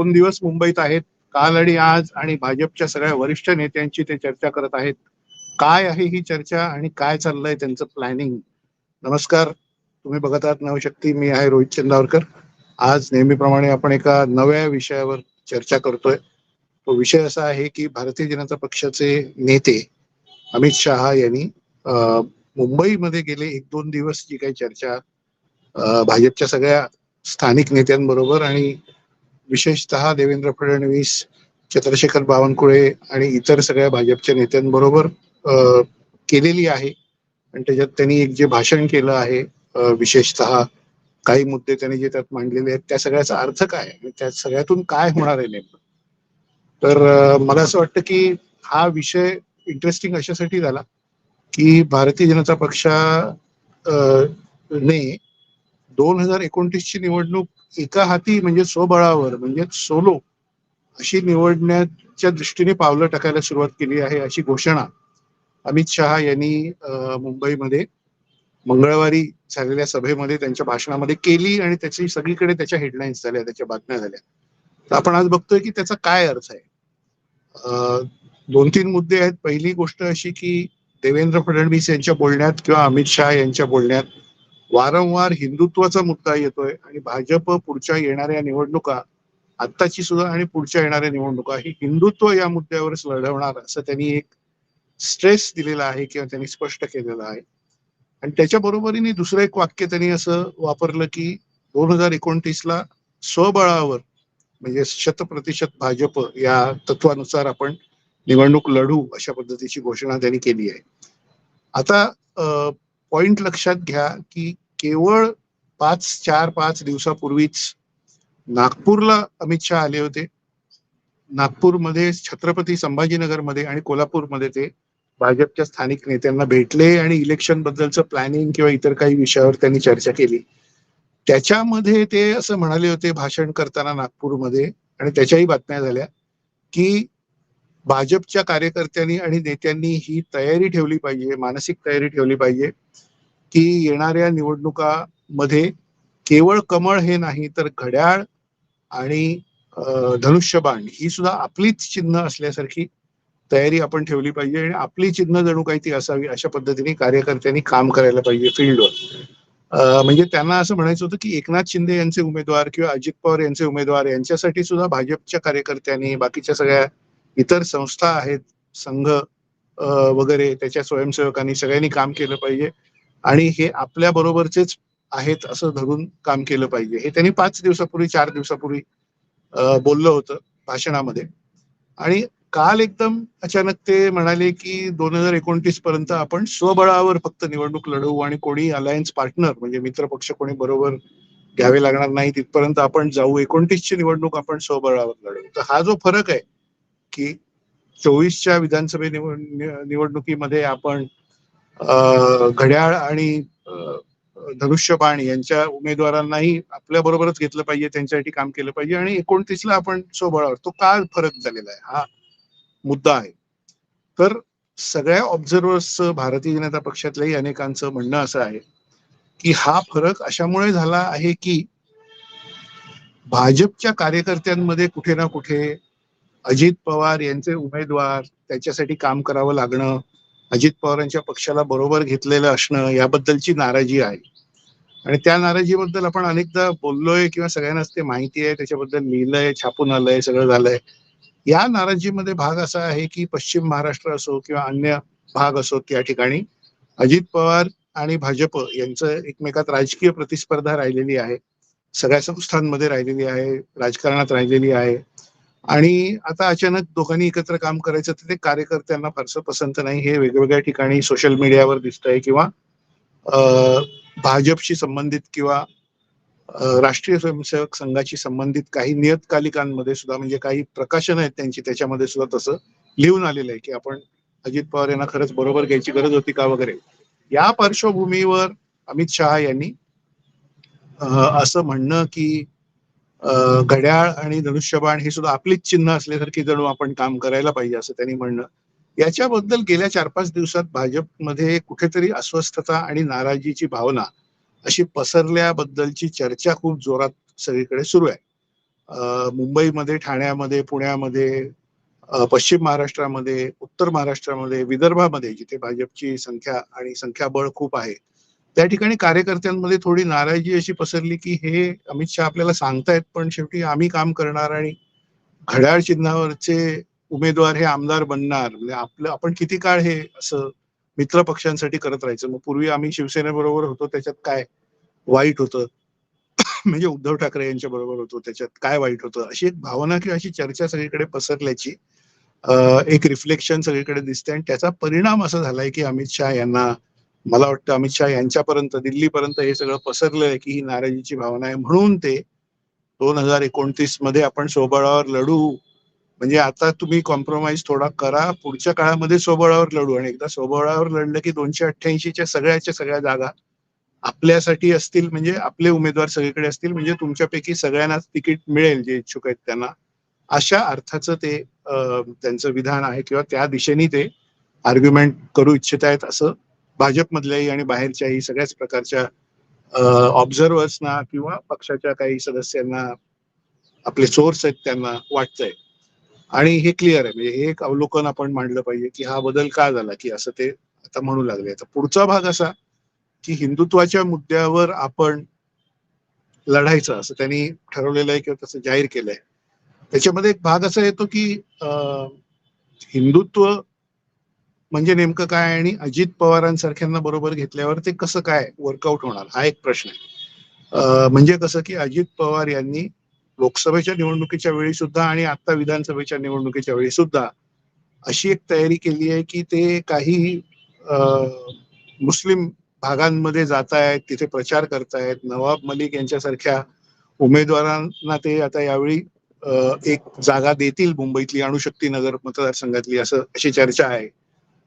दोन दिवस मुंबईत आहेत काल आणि आज आणि भाजपच्या सगळ्या वरिष्ठ नेत्यांची ते चर्चा करत आहेत. काय आहे ही चर्चा आणि काय चाललंय त्यांचं प्लॅनिंग नमस्कार तुम्ही बघत आहात नवशक्ती मी आहे रोहित चंदावरकर. आज नेहमीप्रमाणे आपण एका नव्या विषयावर चर्चा करतोय. तो विषय असा आहे की भारतीय जनता पक्षाचे नेते अमित शहा यांनी मुंबईमध्ये गेले एक दोन दिवस जी काही चर्चा भाजपच्या सगळ्या स्थानिक नेत्यांबरोबर आणि विशेषतः देवेंद्र फडणवीस चंद्रशेखर बावनकुळे आणि इतर सगळ्या भाजपच्या नेत्यांबरोबर केलेली आहे. आणि त्याच्यात त्यांनी एक जे भाषण केलं आहे विशेषतः काही मुद्दे त्यांनी जे त्यात मांडलेले आहेत त्या सगळ्याचा अर्थ काय आणि त्या सगळ्यातून काय होणार आहे नेमकं? तर मला असं वाटतं की हा विषय इंटरेस्टिंग अशासाठी झाला की भारतीय जनता पक्षा ने दोन हजार एकोणतीसची निवडणूक एका हाती म्हणजे स्वबळावर म्हणजे सोलो अशी निवडण्याच्या दृष्टीने पावलं टाकायला सुरुवात केली आहे अशी घोषणा अमित शहा यांनी मुंबईमध्ये मंगळवारी झालेल्या सभेमध्ये त्यांच्या भाषणामध्ये केली आणि त्याची सगळीकडे त्याच्या हेडलाईन्स झाल्या त्याच्या बातम्या झाल्या. तर आपण आज बघतोय की त्याचा काय अर्थ आहे? दोन तीन मुद्दे आहेत. पहिली गोष्ट अशी की देवेंद्र फडणवीस यांच्या बोलण्यात किंवा अमित शहा यांच्या बोलण्यात वारंवार हिंदुत्वाचा मुद्दा येतोय आणि भाजप पुढच्या येणाऱ्या निवडणुका आत्ताची सुद्धा आणि पुढच्या येणाऱ्या निवडणुका ही हिंदुत्व या मुद्द्यावरच लढवणार असं त्यांनी एक स्ट्रेस दिलेला आहे किंवा त्यांनी स्पष्ट केलेलं आहे. आणि त्याच्या बरोबरीने दुसरं एक वाक्य त्यांनी असं वापरलं की दोन हजार एकोणतीसला स्वबळावर म्हणजे शतप्रतिशत भाजप या तत्वानुसार आपण निवडणूक लढू अशा पद्धतीची घोषणा त्यांनी केली आहे. आता पॉइंट लक्षात घ्या की केवळ पाच चार पाच दिवसापूर्वीच नागपूरला अमित शहा आले होते. नागपूरमध्ये छत्रपती संभाजीनगरमध्ये आणि कोल्हापूरमध्ये ते भाजपच्या स्थानिक नेत्यांना भेटले आणि इलेक्शन बद्दलचं प्लॅनिंग किंवा इतर काही विषयावर त्यांनी चर्चा केली. त्याच्यामध्ये ते असं म्हणाले होते भाषण करताना नागपूरमध्ये आणि त्याच्याही बातम्या झाल्या की भाजपच्या कार्यकर्त्यांनी आणि नेत्यांनी ही तयारी ठेवली पाहिजे मानसिक तयारी ठेवली पाहिजे. की येणाऱ्या निवडणुका मध्ये केवळ कमळ हे नाही तर घड्याळ आणि धनुष्यबाण ही सुद्धा आपलीच चिन्ह असल्यासारखी तयारी आपण ठेवली पाहिजे आणि आपली चिन्ह जणू काही ती असावी अशा पद्धतीने कार्यकर्त्यांनी काम करायला पाहिजे फील्डवर. म्हणजे त्यांना असं म्हणायचं होतं की एकनाथ शिंदे यांचे उमेदवार किंवा अजित पवार यांचे उमेदवार यांच्यासाठी सुद्धा भाजपच्या कार्यकर्त्यांनी बाकीच्या सगळ्या इतर संस्था आहेत संघ वगैरे त्याच्या स्वयंसेवकांनी सगळ्यांनी काम केलं पाहिजे. आणि हे आपल्या बरोबरचेच आहेत असं धरून काम केलं पाहिजे. हे त्यांनी पाच दिवसापूर्वी चार दिवसापूर्वी बोललं होतं भाषणामध्ये. आणि काल एकदम अचानक ते म्हणाले की दोन हजार एकोणतीस पर्यंत आपण स्वबळावर फक्त निवडणूक लढवू आणि कोणी अलायन्स पार्टनर म्हणजे मित्र पक्ष कोणी बरोबर घ्यावे लागणार नाही तिथपर्यंत आपण जाऊ. एकोणतीसची निवडणूक आपण स्वबळावर लढवू. तर हा जो फरक आहे की चोवीसच्या विधानसभे निवडणुकीमध्ये आपण घड्याळ आणि धनुष्यबाण यांच्या उमेदवारांनाही आपल्या बरोबरच घेतलं पाहिजे त्यांच्यासाठी काम केलं पाहिजे आणि एकोणतीसला आपण सोबळावर तो का फरक झालेला आहे हा मुद्दा आहे. तर सगळ्या ऑब्झर्वर्स भारतीय जनता पक्षातल्याही अनेकांचं म्हणणं असं आहे की हा फरक अशामुळे झाला आहे की भाजपच्या कार्यकर्त्यांमध्ये कुठे ना कुठे अजित पवार यांचे उमेदवार त्याच्यासाठी काम करावं लागणं अजित पवारांच्या पक्षाला बरोबर घेतलेलं असणं याबद्दलची नाराजी आहे. आणि त्या नाराजीबद्दल आपण अनेकदा बोललोय किंवा सगळ्यांनाच ते माहिती आहे त्याच्याबद्दल लिहिलंय छापून आलंय सगळं झालंय. या नाराजीमध्ये भाग असा आहे की पश्चिम महाराष्ट्र असो किंवा अन्य भाग असो त्या ठिकाणी अजित पवार आणि भाजप यांचं एकमेकात राजकीय प्रतिस्पर्धा राहिलेली आहे. सगळ्या संस्थांमध्ये राहिलेली आहे राजकारणात राहिलेली आहे. आणि आता अचानक दोघांनी एकत्र काम करायचं तर ते कार्यकर्त्यांना फारसं पसंत नाही. हे वेगवेगळ्या ठिकाणी सोशल मीडियावर दिसतंय किंवा भाजपशी संबंधित किंवा राष्ट्रीय स्वयंसेवक संघाशी संबंधित काही नियतकालिकांमध्ये सुद्धा म्हणजे काही प्रकाशन आहेत त्यांची त्याच्यामध्ये सुद्धा तसं लिहून आलेलं आहे की आपण अजित पवार यांना खरंच बरोबर घ्यायची गरज होती का वगैरे. या पार्श्वभूमीवर अमित शहा यांनी असं म्हणणं की घड्याळ आणि धनुष्यबाण हे सुद्धा आपलीच चिन्ह असल्यासारखी जणू आपण काम करायला पाहिजे असं त्यांनी म्हणणं. याच्याबद्दल गेल्या चार पाच दिवसात भाजपमध्ये कुठेतरी अस्वस्थता आणि नाराजीची भावना अशी पसरल्याबद्दलची चर्चा खूप जोरात सगळीकडे सुरू आहे. मुंबईमध्ये ठाण्यामध्ये पुण्यामध्ये पश्चिम महाराष्ट्रामध्ये उत्तर महाराष्ट्रामध्ये विदर्भामध्ये जिथे भाजपची संख्या आणि संख्याबळ खूप आहे त्या ठिकाणी कार्यकर्त्यांमध्ये थोडी नाराजी अशी पसरली की हे अमित शहा आपल्याला सांगतायत पण शेवटी आम्ही काम करणार आणि घड्याळ चिन्हावरचे उमेदवार हे आमदार बनणार. म्हणजे आपलं आपण किती काळ हे असं मित्र पक्षांसाठी करत राहायचं? मग पूर्वी आम्ही शिवसेनेबरोबर होतो त्याच्यात काय वाईट होतं? म्हणजे उद्धव ठाकरे यांच्या बरोबर होतो त्याच्यात काय वाईट होतं? अशी एक भावना किंवा अशी चर्चा सगळीकडे पसरल्याची एक रिफ्लेक्शन सगळीकडे दिसते. आणि त्याचा परिणाम असा झालाय की अमित शहा यांना मला वाटतं अमित शहा यांच्यापर्यंत दिल्लीपर्यंत हे सगळं पसरलंय की ही नाराजीची भावना आहे म्हणून ते दोन हजार एकोणतीसमध्ये आपण स्वबळावर लढू. म्हणजे आता तुम्ही कॉम्प्रोमाइज थोडा करा. पुढच्या काळामध्ये स्वबळावर लढू. आणि एकदा स्वबळावर लढलं की दोनशे अठ्ठ्याऐंशीच्या सगळ्याच्या सगळ्या जागा आपल्यासाठी असतील म्हणजे आपले उमेदवार सगळीकडे असतील म्हणजे तुमच्यापैकी सगळ्यांनाच तिकीट मिळेल जे इच्छुक आहेत त्यांना. अशा अर्थाचं ते त्यांचं विधान आहे किंवा त्या दिशेने ते आर्ग्युमेंट करू इच्छित आहेत असं भाजपमधल्याही आणि बाहेरच्याही सगळ्याच प्रकारच्या ऑब्झर्वर्सना किंवा पक्षाच्या काही सदस्यांना आपले सोर्स आहेत त्यांना वाटतंय. आणि हे क्लिअर आहे. म्हणजे हे एक अवलोकन आपण मांडलं पाहिजे की हा बदल का झाला? की असं ते आता म्हणू लागले. आता पुढचा भाग असा की हिंदुत्वाच्या मुद्द्यावर आपण लढायचं असं त्यांनी ठरवलेलं आहे किंवा तसं जाहीर केलंय. त्याच्यामध्ये एक भाग असा येतो की हिंदुत्व म्हणजे नेमकं काय आणि अजित पवारांसारख्यांना बरोबर घेतल्यावर ते कसं काय वर्कआउट होणार? हा एक प्रश्न आहे. म्हणजे कसं की अजित पवार यांनी लोकसभेच्या निवडणुकीच्या वेळी सुद्धा आणि आता विधानसभेच्या निवडणुकीच्या वेळी सुद्धा अशी एक तयारी केली आहे की ते काही मुस्लिम भागांमध्ये जात आहेत तिथे प्रचार करतायत. नवाब मलिक यांच्यासारख्या उमेदवारांना ते आता यावेळी एक जागा देतील मुंबईतली अणुशक्ती नगर मतदारसंघातली असं अशी चर्चा आहे.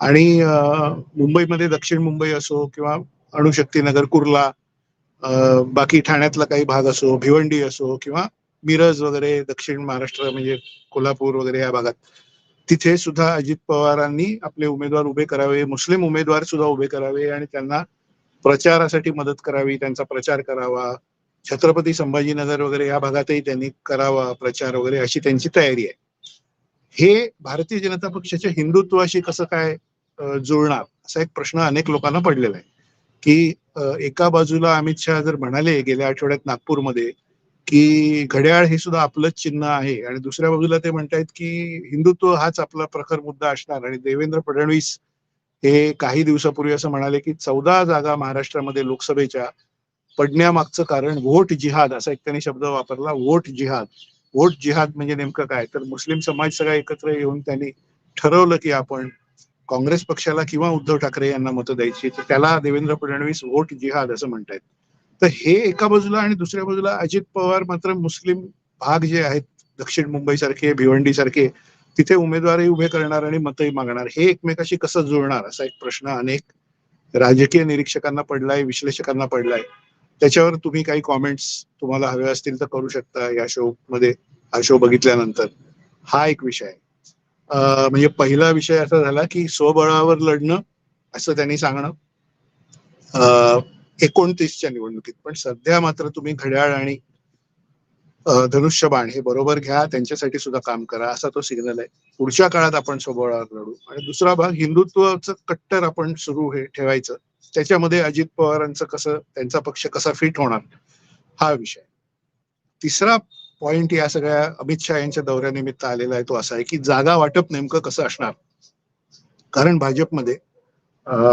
आणि मुंबईमध्ये दक्षिण मुंबई असो किंवा अणुशक्ती नगर कुर्ला बाकी ठाण्यातला काही भाग असो भिवंडी असो किंवा मिरज वगैरे दक्षिण महाराष्ट्र म्हणजे कोल्हापूर वगैरे या भागात तिथे सुद्धा अजित पवारांनी आपले उमेदवार उभे करावे मुस्लिम उमेदवार सुद्धा उभे करावे आणि त्यांना प्रचारासाठी मदत करावी त्यांचा प्रचार करावा. छत्रपती संभाजीनगर वगैरे या भागातही त्यांनी करावा प्रचार वगैरे अशी त्यांची तयारी आहे. हे भारतीय जनता पक्षाच्या हिंदुत्वाशी कसं काय जुळणार? असा एक प्रश्न अनेक लोकांना पडलेला आहे. की एका बाजूला अमित शहा जर म्हणाले गेल्या आठवड्यात नागपूरमध्ये की घड्याळ हे सुद्धा आपलंच चिन्ह आहे आणि दुसऱ्या बाजूला ते म्हणतायत की हिंदुत्व हाच आपला प्रखर मुद्दा असणार आणि देवेंद्र फडणवीस हे काही दिवसापूर्वी असं म्हणाले की चौदा जागा महाराष्ट्रामध्ये लोकसभेच्या पडण्यामागचं कारण वोट जिहाद असा एक त्यांनी शब्द वापरला वोट जिहाद. वोट जिहाद म्हणजे नेमकं काय? तर मुस्लिम समाज सगळा एकत्र येऊन त्यांनी ठरवलं की आपण काँग्रेस पक्षाला किंवा उद्धव ठाकरे यांना मतं द्यायची. तर त्याला देवेंद्र फडणवीस वोट जिहाद असं म्हणतायत. तर हे एका बाजूला आणि दुसऱ्या बाजूला अजित पवार मात्र मुस्लिम भाग जे आहेत दक्षिण मुंबई सारखे भिवंडी सारखे तिथे उमेदवारही उभे करणार आणि मतही मागणार. हे एकमेकाशी कसं जुळणार असा एक प्रश्न अनेक राजकीय निरीक्षकांना पडलाय विश्लेषकांना पडलाय. त्याच्यावर तुम्ही काही कॉमेंट्स तुम्हाला हवे असतील तर करू शकता या शो मध्ये. हा शो बघितल्यानंतर. हा एक विषय आहे. अं, म्हणजे पहिला विषय असा झाला की स्वबळावर लढणं असं त्यांनी सांगणं. अं, एकोणतीसच्या निवडणुकीत. पण सध्या मात्र तुम्ही घड्याळ आणि धनुष्यबाण हे बरोबर घ्या. त्यांच्यासाठी सुद्धा काम करा. असा तो सिग्नल आहे. पुढच्या काळात आपण स्वबळावर लढू. आणि दुसरा भाग हिंदुत्वाचं कट्टर आपण सुरू हे ठेवायचं. त्याच्यामध्ये अजित पवारांचं कसं त्यांचा पक्ष कसा फिट होणार हा विषय तिसरा पॉइंट या सगळ्या अमित शहा यांच्या दौऱ्यानिमित्त आलेला आहे तो असा आहे की जागा वाटप नेमकं कसं असणार? कारण भाजपमध्ये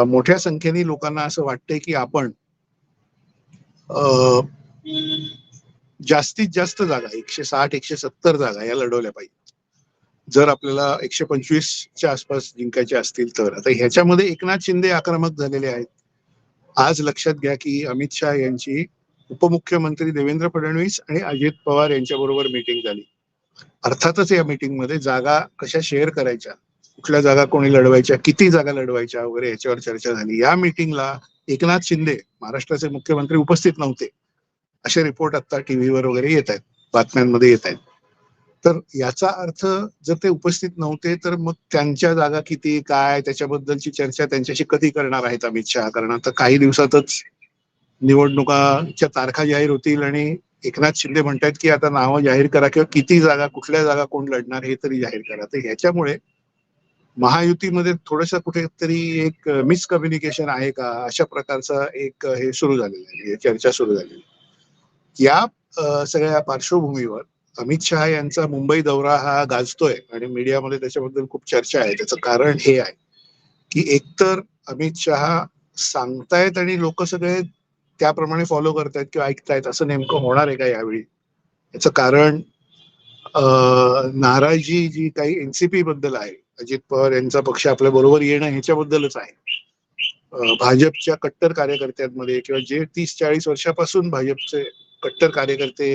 मोठ्या संख्येने लोकांना असं वाटतंय की आपण जास्तीत जास्त जागा एकशे साठ एकशे सत्तर जागा या लढवल्या पाहिजे. जर आपल्याला एकशे पंचवीसच्या आसपास जिंकायचे असतील तर. आता ह्याच्यामध्ये एकनाथ शिंदे आक्रमक झालेले आहेत. आज लक्षात घ्या की अमित शहा यांची उपमुख्यमंत्री देवेंद्र फडणवीस आणि अजित पवार यांच्या बरोबर मीटिंग झाली. अर्थातच या मीटिंगमध्ये जागा कशा शेअर करायच्या कुठल्या जागा कोणी लढवायच्या किती जागा लढवायच्या वगैरे याच्यावर चर्चा झाली. या मीटिंगला एकनाथ शिंदे महाराष्ट्राचे मुख्यमंत्री उपस्थित नव्हते असे रिपोर्ट आता टीव्हीवर वगैरे येत आहेत बातम्यांमध्ये येत आहेत. तर याचा अर्थ जर ते उपस्थित नव्हते तर मग त्यांच्या जागा किती काय त्याच्याबद्दलची चर्चा त्यांच्याशी कधी करणार आहेत अमित शहा? कारण आता काही दिवसातच निवडणुकाच्या तारखा जाहीर होतील आणि एकनाथ शिंदे म्हणतात की आता नावं जाहीर करा किंवा किती जागा कुठल्या जागा कोण लढणार हे तरी जाहीर करा. तर ह्याच्यामुळे महायुतीमध्ये थोडस कुठेतरी एक मिसकम्युनिकेशन आहे का? अशा प्रकारचा एक हे सुरू झालेलं आहे चर्चा सुरू झालेली आहे. या सगळ्या पार्श्वभूमीवर अमित शहा यांचा मुंबई दौरा हा गाजतोय आणि मीडियामध्ये त्याच्याबद्दल खूप चर्चा आहे. त्याचं कारण हे आहे की एकतर अमित शहा सांगतायत आणि लोक सगळे त्याप्रमाणे फॉलो करतायत किंवा ऐकतायत असं नेमकं होणार आहे का यावेळी? याचं कारण नाराजी जी काही एनसीपी बद्दल आहे अजित पवार यांचा पक्ष आपल्या बरोबर येणं ह्याच्याबद्दलच आहे. भाजपच्या कट्टर कार्यकर्त्यांमध्ये किंवा जे तीस चाळीस वर्षापासून भाजपचे कट्टर कार्यकर्ते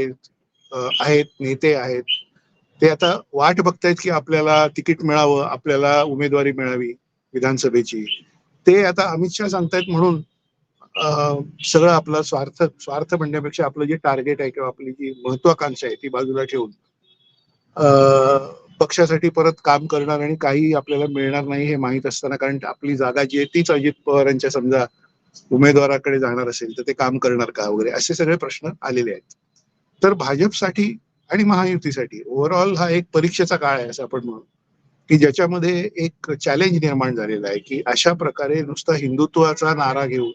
आहेत नेते आहेत ते आता वाट बघतायत की आपल्याला तिकीट मिळावं आपल्याला उमेदवारी मिळावी विधानसभेची. ते आता अमित शहा सांगतायत म्हणून सगळं आपला स्वार्थ स्वार्थ म्हणण्यापेक्षा आपलं जे टार्गेट आहे किंवा आपली जी महत्वाकांक्षा आहे ती बाजूला ठेवून पक्षासाठी परत काम करणार आणि काही आपल्याला मिळणार नाही हे माहीत असताना कारण आपली जागा जी आहे तीच अजित पवारांच्या समजा उमेदवाराकडे जाणार असेल तर ते काम करणार का वगैरे असे सगळे प्रश्न आलेले आहेत. तर भाजपसाठी आणि महायुतीसाठी ओव्हरऑल हा एक परीक्षेचा काळ आहे असं आपण म्हणू की ज्याच्यामध्ये एक चॅलेंज निर्माण झालेला आहे की अशा प्रकारे नुसता हिंदुत्वाचा नारा घेऊन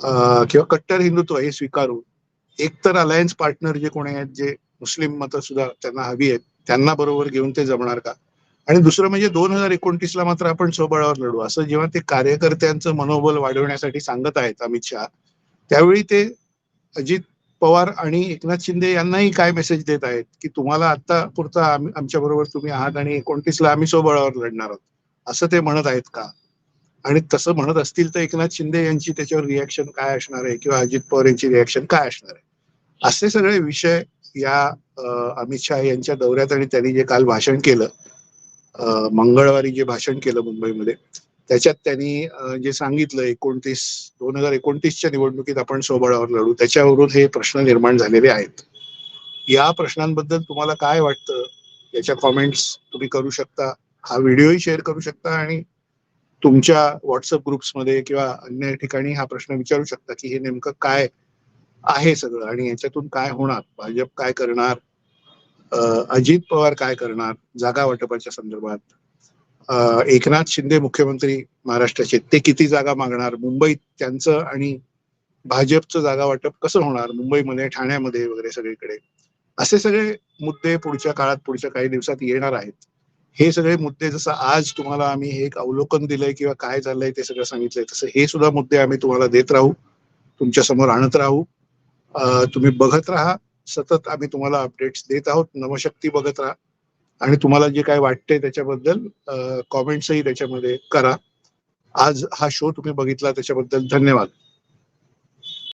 किंवा कट्टर हिंदुत्व हे स्वीकारून एकतर अलायन्स पार्टनर जे कोणी आहेत जे मुस्लिम मतं सुद्धा त्यांना हवी आहेत त्यांना बरोबर घेऊन ते जमणार का? आणि दुसरं म्हणजे दोन हजार एकोणतीसला मात्र आपण स्वबळावर लढू. असं जेव्हा ते कार्यकर्त्यांचं मनोबल वाढवण्यासाठी सांगत आहेत अमित शहा त्यावेळी ते अजित पवार आणि एकनाथ शिंदे यांनाही काय मेसेज देत आहेत? की तुम्हाला आता पुरता आमच्या बरोबर तुम्ही आहात आणि एकोणतीसला आम्ही स्वबळावर लढणार आहोत. असं ते म्हणत आहेत का? आणि तसं म्हणत असतील तर एकनाथ शिंदे यांची त्याच्यावर रिॲक्शन काय असणार आहे? किंवा अजित पवार यांची रिॲक्शन काय असणार आहे? असे सगळे विषय या अमित शहा यांच्या दौऱ्यात आणि त्यांनी जे काल भाषण केलं मंगळवारी जे भाषण केलं मुंबईमध्ये त्याच्यात त्यांनी जे सांगितलं एकोणतीस दोन हजार एकोणतीसच्या निवडणुकीत आपण स्वबळावर लढू त्याच्यावरून हे प्रश्न निर्माण झालेले आहेत. या प्रश्नांबद्दल तुम्हाला काय वाटतं? याच्या कॉमेंट्स तुम्ही करू शकता हा व्हिडिओही शेअर करू शकता आणि तुमच्या व्हॉट्सअप ग्रुप्समध्ये किंवा अन्य ठिकाणी हा प्रश्न विचारू शकता की हे नेमकं काय आहे सगळं आणि याच्यातून काय होणार? भाजप काय करणार? अजित पवार काय करणार? जागा वाटपाच्या संदर्भात. एकनाथ शिंदे मुख्यमंत्री महाराष्ट्राचे ते किती जागा मागणार? मुंबईत त्यांचं आणि भाजपचं जागा वाटप कसं होणार? मुंबईमध्ये ठाण्यामध्ये वगैरे सगळीकडे. असे सगळे मुद्दे पुढच्या काळात पुढच्या काही दिवसात येणार आहेत. हे सगळे मुद्दे जसं आज तुम्हाला आम्ही हे एक अवलोकन दिलंय किंवा काय झालंय ते सगळं सांगितलंय तसं हे सुद्धा मुद्दे आम्ही तुम्हाला देत राहू तुमच्यासमोर आणत राहू. तुम्ही बघत राहा सतत आम्ही तुम्हाला अपडेट्स देत आहोत नवशक्ती बघत राहा. आणि तुम्हाला जे काय वाटतंय त्याच्याबद्दल कॉमेंट्सही त्याच्यामध्ये करा. आज हा शो तुम्ही बघितला त्याच्याबद्दल धन्यवाद.